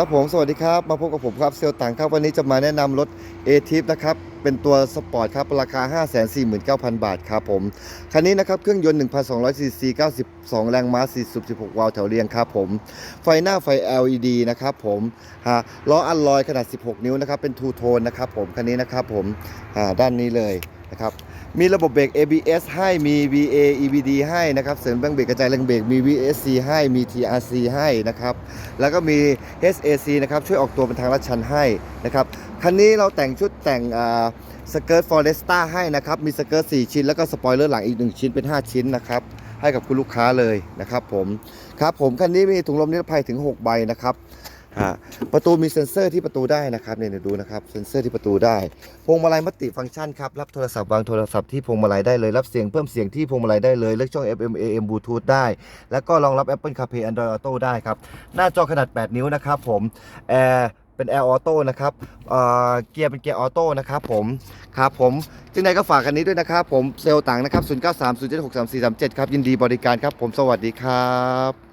ครับผมสวัสดีครับมาพบกับผมครับเซลตังครับวันนี้จะมาแนะนำรถ a t i p นะครับเป็นตัวสปอร์ตครับราคา 549,000 บาทครับผมคันนี้นะครับเครื่องยนต์ 1,200ซีซี92 แรงม้า46วาล์วแถวเรียงครับผมไฟหน้าไฟ LED นะครับผมฮะล้ออัลลอยขนาด 16 นิ้วนะครับเป็นทูโทนนะครับผมคันนี้นะครับผมด้านนี้เลยนะครับ มีระบบเบรก ABS ให้มี VA EBD ให้นะครับเสริมแบงเบรกกระจายแรงเบรกมี VSC ให้มี TRC ให้นะครับแล้วก็มี HAC นะครับช่วยออกตัวเป็นทางลัดชันให้นะครับคันนี้เราแต่งชุดแต่งสเกิร์ตฟอเรสต้าให้นะครับมีสเกิร์ต4ชิ้น แล้วก็สปอยเลอร์หลังอีก 1 ชิ้นเป็น 5 ชิ้นนะครับให้กับคุณลูกค้าเลยนะครับผมครับผมคันนี้มีถุงลมนิรภัยถึง 6 ใบนะครับ ประตูมีเซ็นเซอร์ที่ประตูได้นะครับเนี่ยดูนะครับเซ็นเซอร์ที่ประตูได้ พวงมาลัยมัตติฟังก์ชันครับรับโทรศัพท์วางโทรศัพท์ที่พวงมาลัยได้เลยรับเสียงเพิ่มเสียงที่พวงมาลัยได้เลยเลือกช่อง FM AM Bluetooth ได้ แล้วก็รองรับ Apple CarPlay Android Auto ได้ครับหน้าจอขนาด 8 นิ้วนะครับผมแอร์เป็นแอร์ออโต้นะครับเอ่อเกียร์เป็นเกียร์ออโต้นะครับผมครับผมจึงใดก็ฝากกันนี้ด้วยนะครับผมเซลล์ต่างนะครับ 0930763437 ครับยินดีบริการครับผมสวัสดีครับ